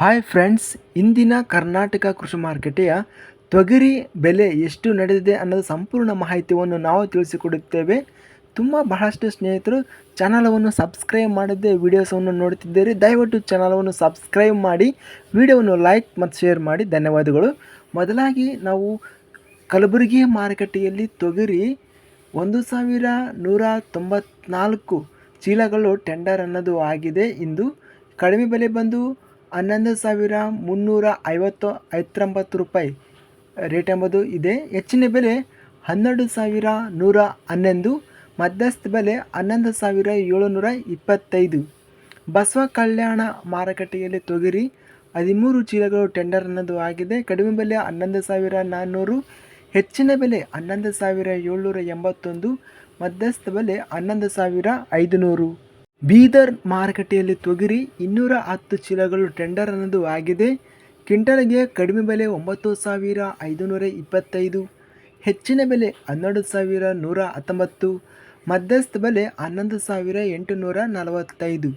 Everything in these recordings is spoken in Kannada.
ಹಾಯ್ ಫ್ರೆಂಡ್ಸ್ ಇಂದಿನ ಕರ್ನಾಟಕ ಕೃಷಿ ಮಾರುಕಟ್ಟೆಯ ತೊಗರಿ ಬೆಲೆ ಎಷ್ಟು ನಡೆದಿದೆ ಅನ್ನೋದು ಸಂಪೂರ್ಣ ಮಾಹಿತಿಯನ್ನು ನಾವು ತಿಳಿಸಿಕೊಡುತ್ತೇವೆ. ತುಂಬ ಬಹಳಷ್ಟು ಸ್ನೇಹಿತರು ಚಾನಲವನ್ನು ಸಬ್ಸ್ಕ್ರೈಬ್ ಮಾಡದೆ ವಿಡಿಯೋಸನ್ನು ನೋಡುತ್ತಿದ್ದೀರಿ, ದಯವಿಟ್ಟು ಚಾನಲವನ್ನು ಸಬ್ಸ್ಕ್ರೈಬ್ ಮಾಡಿ, ವಿಡಿಯೋವನ್ನು ಲೈಕ್ ಮತ್ತು ಶೇರ್ ಮಾಡಿ. ಧನ್ಯವಾದಗಳು. ಮೊದಲಾಗಿ ನಾವು ಕಲಬುರಗಿ ಮಾರುಕಟ್ಟೆಯಲ್ಲಿ ತೊಗರಿ ಒಂದು ಸಾವಿರ ನೂರ ತೊಂಬತ್ನಾಲ್ಕು ಚೀಲಗಳು ಟೆಂಡರ್ ಅನ್ನೋದು ಆಗಿದೆ. ಇಂದು ಕಡಿಮೆ ಬೆಲೆ ಬಂದು ಹನ್ನೊಂದು ಸಾವಿರ ಮುನ್ನೂರ ಐವತ್ತು, ಐವತ್ತೊಂಬತ್ತು ರೂಪಾಯಿ ರೇಟ್ ಎಂಬುದು ಇದೆ. ಹೆಚ್ಚಿನ ಬೆಲೆ ಹನ್ನೆರಡು ಸಾವಿರ ನೂರ ಹನ್ನೊಂದು, ಮಧ್ಯಸ್ಥ ಬೆಲೆ ಹನ್ನೊಂದು ಸಾವಿರ ಏಳುನೂರ ಇಪ್ಪತ್ತೈದು. ಬಸವ ಕಲ್ಯಾಣ ಮಾರುಕಟ್ಟೆಯಲ್ಲಿ ತೊಗರಿ ಹದಿಮೂರು ಚೀಲಗಳು ಟೆಂಡರ್ ಅನ್ನೋದು ಆಗಿದೆ. ಕಡಿಮೆ ಬೆಲೆ ಹನ್ನೊಂದು ಸಾವಿರ ನಾನ್ನೂರು, ಹೆಚ್ಚಿನ ಬೆಲೆ ಹನ್ನೊಂದು ಸಾವಿರ ಏಳ್ನೂರ ಎಂಬತ್ತೊಂದು, ಮಧ್ಯಸ್ಥ ಬೆಲೆ ಹನ್ನೊಂದು ಸಾವಿರ ಐದುನೂರು. ಬೀದರ್ ಮಾರುಕಟ್ಟೆಯಲ್ಲಿ ತೊಗರಿ ಇನ್ನೂರ ಹತ್ತು ಚೀಲಗಳು ಟೆಂಡರ್ ಅನ್ನೋದು ಆಗಿದೆ. ಕ್ವಿಂಟಲ್ಗೆ ಕಡಿಮೆ ಬೆಲೆ ಒಂಬತ್ತು ಸಾವಿರ ಐದುನೂರ ಇಪ್ಪತ್ತೈದು, ಹೆಚ್ಚಿನ ಬೆಲೆ ಹನ್ನೆರಡು ಸಾವಿರ ನೂರ ಹತ್ತೊಂಬತ್ತು, ಮಧ್ಯಸ್ಥ ಬೆಲೆ ಹನ್ನೊಂದು ಸಾವಿರ ಎಂಟುನೂರ ನಲವತ್ತೈದು.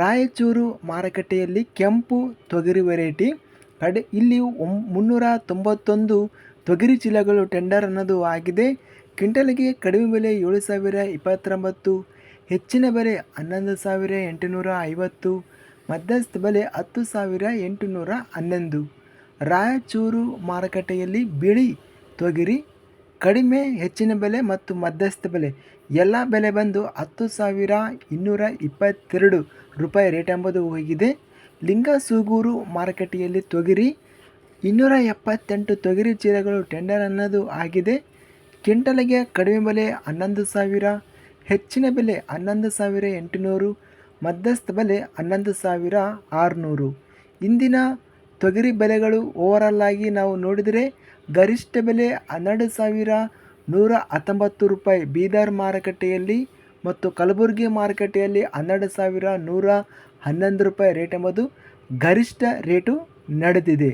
ರಾಯಚೂರು ಮಾರುಕಟ್ಟೆಯಲ್ಲಿ ಕೆಂಪು ತೊಗರಿ ವೆರೈಟಿ ಕಡೆ, ಇಲ್ಲಿ ಮುನ್ನೂರ ತೊಂಬತ್ತೊಂದು ತೊಗರಿ ಚೀಲಗಳು ಟೆಂಡರ್ ಅನ್ನೋದು ಆಗಿದೆ. ಕ್ವಿಂಟಲ್ಗೆ ಕಡಿಮೆ ಬೆಲೆ ಏಳು ಸಾವಿರ ಇಪ್ಪತ್ತೊಂಬತ್ತು ಹೆಚ್ಚಿನ ಬೆಲೆ ಹನ್ನೊಂದು ಸಾವಿರ ಎಂಟುನೂರ ಐವತ್ತು, ಮಧ್ಯಸ್ಥ ಬೆಲೆ ಹತ್ತು ಸಾವಿರ ಎಂಟುನೂರ ಹನ್ನೊಂದು. ರಾಯಚೂರು ಮಾರುಕಟ್ಟೆಯಲ್ಲಿ ಬಿಳಿ ತೊಗರಿ, ಕಡಿಮೆ ಹೆಚ್ಚಿನ ಬೆಲೆ ಮತ್ತು ಮಧ್ಯಸ್ಥ ಬೆಲೆ. ಎಲ್ಲ ಬೆಲೆ ಬಂದು ಹತ್ತು ಸಾವಿರ ಇನ್ನೂರ ಇಪ್ಪತ್ತೆರಡು ರೂಪಾಯಿ ರೇಟ್ ಎಂಬುದು ಹೋಗಿದೆ. ಲಿಂಗಸೂಗೂರು ಮಾರುಕಟ್ಟೆಯಲ್ಲಿ ತೊಗರಿ, ಇನ್ನೂರ ಎಪ್ಪತ್ತೆಂಟು ತೊಗರಿ ಚೀಲಗಳು ಟೆಂಡರ್ ಅನ್ನೋದು ಆಗಿದೆ. ಕ್ವಿಂಟಲ್ಗೆ ಕಡಿಮೆ ಬೆಲೆ ಹನ್ನೊಂದು ಸಾವಿರ ಹೆಚ್ಚಿನ ಬೆಲೆ ಹನ್ನೊಂದು ಸಾವಿರ ಎಂಟುನೂರು, ಮಧ್ಯಸ್ಥ ಬೆಲೆ ಹನ್ನೊಂದು ಸಾವಿರ ಆರುನೂರು. ಇಂದಿನ ತೊಗರಿ ಬೆಲೆಗಳು ಓವರಾಲ್ ಆಗಿ ನಾವು ನೋಡಿದರೆ ಗರಿಷ್ಠ ಬೆಲೆ ಹನ್ನೆರಡು ಸಾವಿರ ನೂರ ಹತ್ತೊಂಬತ್ತು ರೂಪಾಯಿ ಬೀದರ್ ಮಾರುಕಟ್ಟೆಯಲ್ಲಿ ಮತ್ತು ಕಲಬುರಗಿ ಮಾರುಕಟ್ಟೆಯಲ್ಲಿ ಹನ್ನೆರಡು ಸಾವಿರ ನೂರ ಹನ್ನೊಂದು ರೂಪಾಯಿ ರೇಟ್ ಎಂಬುದು ಗರಿಷ್ಠ ರೇಟು ನಡೆದಿದೆ.